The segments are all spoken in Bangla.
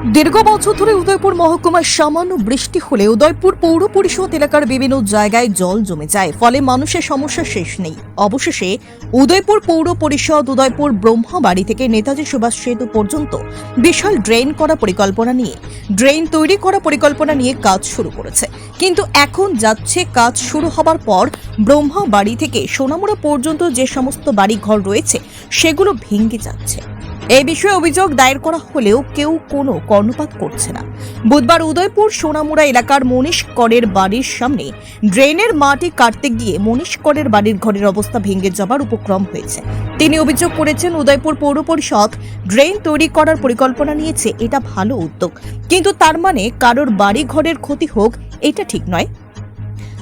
দীর্ঘ বছর ধরে উদয়পুর মহকুমায় সামান্য বৃষ্টি হলে উদয়পুর পৌর পরিষদ এলাকার বিভিন্ন জায়গায় জল জমে যায়। ফলে মানুষের সমস্যা শেষ নেই। অবশেষে উদয়পুর পৌর পরিষদ উদয়পুর ব্রহ্মাবাড়ি থেকে নেতাজি সুভাষ সেতু পর্যন্ত বিশাল ড্রেন করা পরিকল্পনা নিয়ে, ড্রেন তৈরি করা পরিকল্পনা নিয়ে কাজ শুরু করেছে। কিন্তু এখন যাচ্ছে কাজ শুরু হবার পর ব্রহ্মাবাড়ি থেকে সোনামুড়া পর্যন্ত যে সমস্ত বাড়িঘর রয়েছে, সেগুলো ভেঙে যাচ্ছে। এই বিষয়ে অভিযোগ দায়ের করা হলেও কেউ কোনো কর্ণপাত করছে না। বুধবার উদয়পুর সোনামুড়া এলাকার মনীষ করের বাড়ির সামনে ড্রেনের মাটি কাটতে গিয়ে মনীষ করের বাড়ির ঘরের অবস্থা ভেঙে যাবার উপক্রম হয়েছে। তিনি অভিযোগ করেছেন, উদয়পুর পৌর পরিষদ ড্রেন তৈরি করার পরিকল্পনা নিয়েছে, এটা ভালো উদ্যোগ। কিন্তু তার মানে কারোর বাড়ি ঘরের ক্ষতি হোক, এটা ঠিক নয়।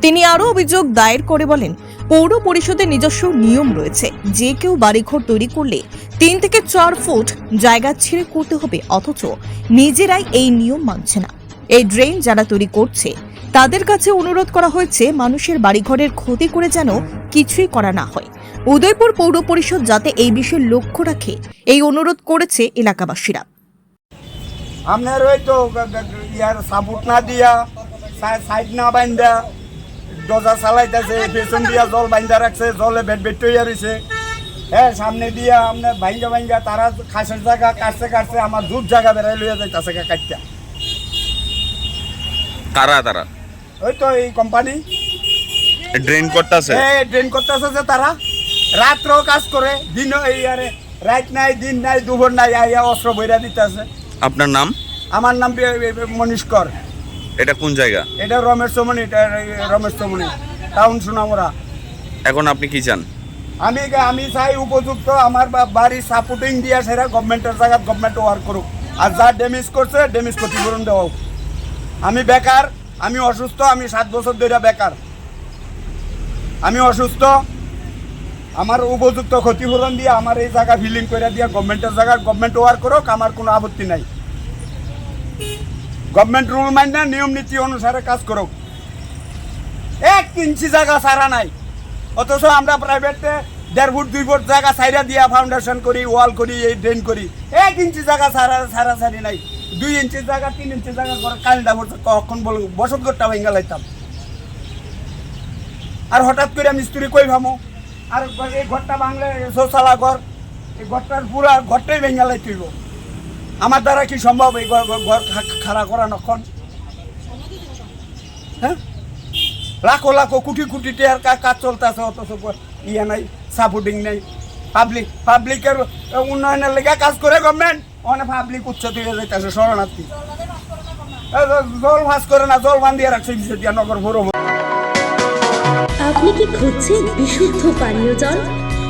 তিনি আরও অভিযোগ দায়ের করে বলেন পৌর পরিষদের নিজস্ব নিয়ম রয়েছে। যে কেউ বাড়িঘর তৈরি করলে তিন থেকে চার ফুট জায়গা ছেড়ে করতে হবে, অথচ নিজেরাই এই নিয়ম মানছে না। এই ড্রেন যারা তৈরি করছে, তাদের কাছে অনুরোধ করা হয়েছে মানুষের বাড়িঘরের ক্ষতি করে যেন কিছুই করা না হয়। উদয়পুর পৌর পরিষদ যাতে এই বিষয়ে লক্ষ্য রাখে, এই অনুরোধ করেছে এলাকাবাসীরা। আপনার ওই তো ইয়ার সাপোর্ট না দিয়া সাইড না বাইন্দা দরজা চালাইতেছে পেছন দিয়া জল বাইন্দা রাখছে জলে বেড বেড তৈরি রয়েছে হ্যাঁ সামনে দিয়া আপনার ভাঙ্গা ভাঙ্গা তারা খাসের জায়গা কাটছে কাটছে আমার দুধ জায়গা বেড়াই লইয়া যাইতেছে কাটটা কারা তারা ওই তো এই কোম্পানি ড্রেন করতেছে? এই ড্রেন করতেছে যে তারা। রাত্র কাজ করে দিন এই আরে রাত নাই দিন নাই দুপুর নাই আইয়া অস্ত্র বইরা দিতেছে। আপনার নাম? আমার নাম মনীষ কর এটা কোন জায়গা? এটা রমেশ চমনি এটা রমেশ চমনি টাউন সোনামুরা। এখন আপনি কি চান? আমি আমি চাই উপযুক্ত আমার বাড়ির সাপোর্টিং দিয়া সেরা গভর্নমেন্টের জায়গায় গভর্নমেন্ট ওয়ার্ক করুক। আর যা ড্যামেজ করছে ড্যামেজ ক্ষতিপূরণ দেওয়া। আমি বেকার আমি অসুস্থ আমি সাত বছর ধরে বেকার। আমি অসুস্থ আমার উপযুক্ত ক্ষতিপূরণ দিয়ে আমার এই জায়গা ফিলিং করে দিয়ে গভর্নমেন্টের জায়গায় গভর্নমেন্ট ওয়ার্ক করুক আমার কোনো আপত্তি নাই। গভর্নমেন্ট রুল মাইনা, নিয়ম নীতি অনুসারে কাজ করুক। এক ইঞ্চি জায়গা সারা নাই। অথচ আমরা প্রাইভেটে দেড় ফুট, দুই ফুট জায়গা সাইরা দিয়া ফাউন্ডেশন করি ওয়াল করি, এই ড্রেন করি। এক ইঞ্চি জায়গা সারা সারা সারি নাই। দুই ইঞ্চি জায়গা, তিন ইঞ্চি জায়গা করে কালটা পড়ছে, কখন বল বসত ঘরটা ভেঙে লাইতাম। আর হঠাৎ করে মিস্ত্রি কই ভামো? আর এই ঘরটা ভাঙলে শৌচালা ঘর, এই ঘরটার পুরা ঘরটাই ভেঙে লাইতেইব আমার দ্বারা কি সম্ভব এই ঘর খাড়া করা নখন? হ্যাঁ? লাখো লাখো কোটি কোটি টিয়ার কাজ চলতেছে, অথচ ইয়ে নাই সাপোর্টিং নেই। পাবলিক পাবলিকের উন্নয়নের লেগে কাজ করে গভর্নমেন্ট অনেক পাবলিক উচ্চত হয়ে যাইতেছে, শরণার্থী। জল ভাস করে না, জল বান্ধিয়ে রাখছে নিচে দিয়া নগর ভরো আপনি কি খুঁজছেন বিশুদ্ধ পানীয় জল?